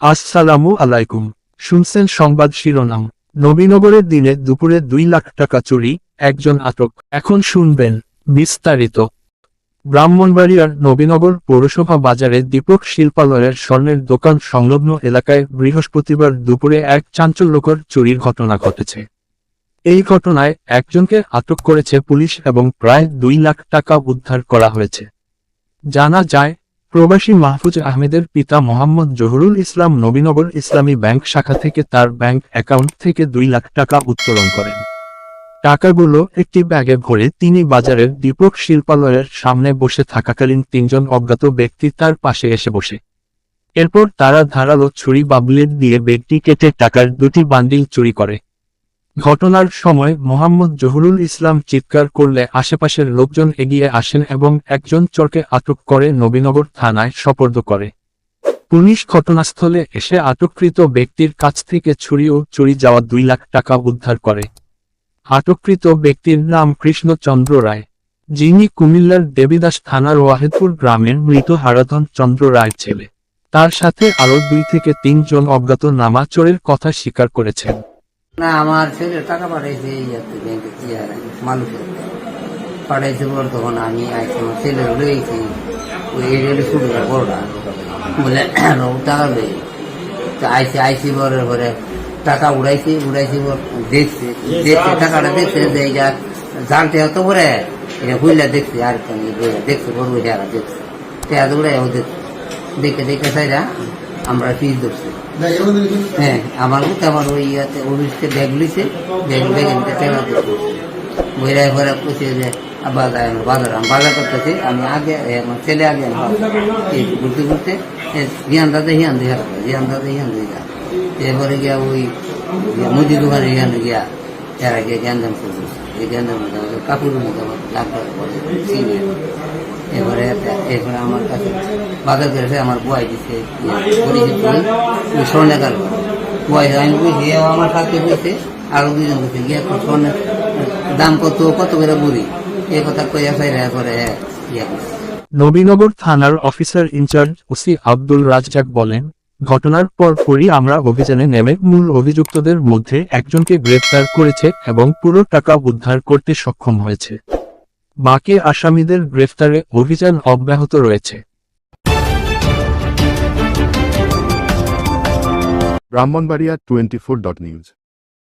আসসালামু আলাইকুম। শুনছেন সংবাদ শিরোনাম। নবীনগরের দিনে দুপুরে দুই লাখ টাকা চুরি, একজন আটক। এখন শুনবেন বিস্তারিত। ব্রাহ্মণবাড়িয়ার নবীনগর পৌরসভা বাজারে দীপক শিল্পালয়ের স্বর্ণের দোকান সংলগ্ন এলাকায় বৃহস্পতিবার দুপুরে এক চাঞ্চল্যকর চুরির ঘটনা ঘটেছে। এই ঘটনায় একজনকে আটক করেছে পুলিশ এবং প্রায় দুই লাখ টাকা উদ্ধার করা হয়েছে। জানা যায় প্রবাসী মাহফুজ আহমেদের পিতা মোহাম্মদ জহুরুল ইসলাম নবীনগর ইসলামী ব্যাংক শাখা থেকে তার ব্যাংক অ্যাকাউন্ট থেকে দুই লাখ টাকা উত্তোলন করেন। টাকাগুলো একটি ব্যাগে ভরে তিনি বাজারের দীপক শিল্পালয়ের সামনে বসে থাকাকালীন তিনজন অজ্ঞাত ব্যক্তি তার পাশে এসে বসে। এরপর তারা ধারালো ছুরি বা দিয়ে ব্যাগটি কেটে টাকার দুটি বান্ডিল চুরি করে। ঘটনার সময় মোহাম্মদ জহুরুল ইসলাম চিৎকার করলে আশেপাশের লোকজন এগিয়ে আসেন এবং একজন চরকে আটক করে নবীনগর থানায় সোপর্দ করে। পুলিশ ঘটনাস্থলে এসে আটককৃত ব্যক্তির কাছ থেকে ছুরি ও চুরি যাওয়া দুই লাখ টাকা উদ্ধার করে। আটককৃত ব্যক্তির নাম কৃষ্ণচন্দ্র রায়, যিনি কুমিল্লার দেবীদাস থানার ওয়াহেদপুর গ্রামের মৃত হারাধন চন্দ্র রায় ছেলে। তার সাথে আরও দুই থেকে তিনজন অজ্ঞাত নামা চোরের কথা স্বীকার করেছেন। না, আমার ছেলে টাকা পাঠাইছে এই আর ব্যাংকে চেয়ার মানুষের পাঠাইছে বল তখন আমি আইছি, আমার ছেলে রয়েছি ওই এরিয়ালে শুরুটা বড়টা। বলে টাকা দেয়। তো আইসি আইসি বরের পরে টাকা উড়াইছি উড়াইছি বল, দেখছে দেখছে, টাকাটা দেখছে, যে এইটা জানতে হতো পরে এটা হুইলা দেখছে, আর দেখছে, বড় দেখছে। উড়াই ও দেখছে। দেখে দেখে সাইরা আমরা ফিস ধরছি। হ্যাঁ আমার মতো আমার ওই ইয়াতে অফিসে ব্যাগ লইছে ব্যাগ ব্যাগ নিতে টাকা দিচ্ছে বইরাই ঘরে কইছে যে বাজার আমি বাজার আমি বাজার করতেছি আমি আগে আমার ছেলে আগে ঘুরতে ঘুরতে হিয়ান দাদা হিয়ান দিয়ে হিয়ান দাদা হিয়ান দিয়ে যা এরপরে গিয়া ওই মুদি দোকানে হিয়ানে গিয়া এরা গিয়ে গ্যান্দাম করছে। এই গ্যান্দাম কাপড়ের মতো আমার চিনি এবারে এরপরে আমার কাছে বাজার করেছে আমার বয় দিছে ওই স্বর্ণাকার বয় আমি বুঝি আমার দুজন গিয়ে স্বর্ণের দাম কত কত করে বুড়ি এই কথা কইয়া করে ইয়ে করছে নবীনগর থানার officer in charge OC Abdul Razzak বলেন, ঘটনার পর পরপরই আমরা অভিযানে নেমে মূল অভিযুক্তদের মধ্যে একজনকে গ্রেফতার করেছে এবং পুরো টাকা উদ্ধার করতে সক্ষম হয়েছে। বাকি আসামিদের গ্রেফতারে অভিযান অব্যাহত রয়েছে। Brahmanbaria twenty four dot news.